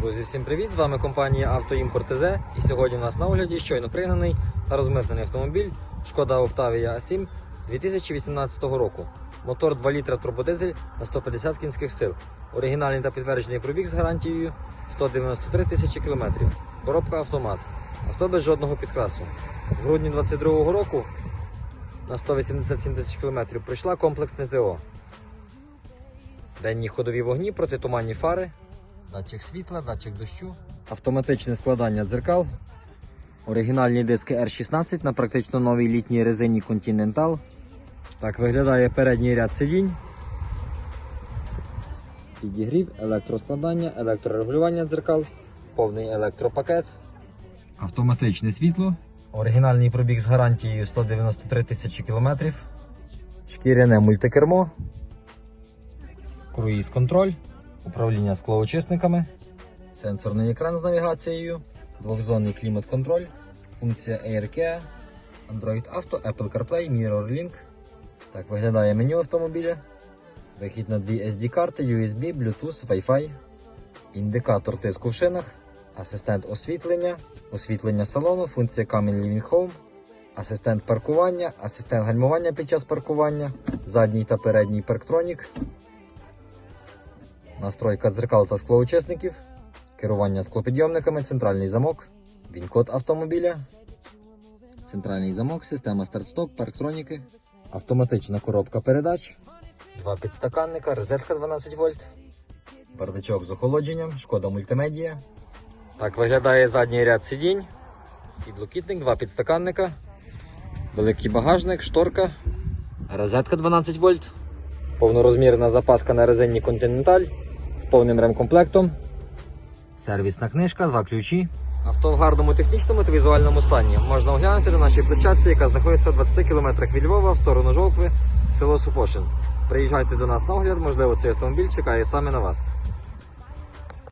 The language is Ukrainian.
Друзі, всім привіт! З вами компанія Автоімпорт ТЗ. І сьогодні у нас на огляді щойно пригнаний та розмитнений автомобіль Шкода Octavia A7 2018 року. Мотор 2 літра турбодизель на 150 кінських сил. Оригінальний та підтверджений пробіг з гарантією 193 тисячі кілометрів. Коробка автомат. Авто без жодного підкрасу. В грудні 2022 року на 187 тисяч кілометрів пройшла комплексне ТО. Денні ходові вогні, протитуманні фари, датчик світла, датчик дощу, автоматичне складання дзеркал, оригінальні диски R16 на практично новій літній резині Continental. Так виглядає передній ряд сидінь. Підігрів, електроскладання, електрорегулювання дзеркал, повний електропакет, автоматичне світло, оригінальний пробіг з гарантією 193 тисячі кілометрів, шкіряне мультикермо, круїз контроль, управління склоочисниками, сенсорний екран з навігацією, двохзонний клімат-контроль, функція AirCare, Android Auto, Apple CarPlay, MirrorLink. Так виглядає меню автомобіля. Вихід на дві SD-карти, USB, Bluetooth, Wi-Fi, індикатор тиску в шинах, асистент освітлення, освітлення салону, функція Coming Living Home, асистент паркування, асистент гальмування під час паркування, задній та передній парктронік, настройка дзеркал та склоучасників, керування склопідйомниками, центральний замок, він-код автомобіля, центральний замок, система старт-стоп, парктроніки, автоматична коробка передач, два підстаканника, розетка 12 вольт, бардачок з охолодженням, шкода мультимедія. Так виглядає задній ряд сидінь, підлокітник, два підстаканника, великий багажник, шторка, розетка 12 вольт. Повнорозмірна запаска на резині Continental з повним ремкомплектом. Сервісна книжка, два ключі. Авто в гарному технічному та візуальному стані. Можна оглянути на нашій площадці, яка знаходиться в 20 км від Львова в сторону Жовкви, село Супошин. Приїжджайте до нас на огляд, можливо, цей автомобіль чекає саме на вас.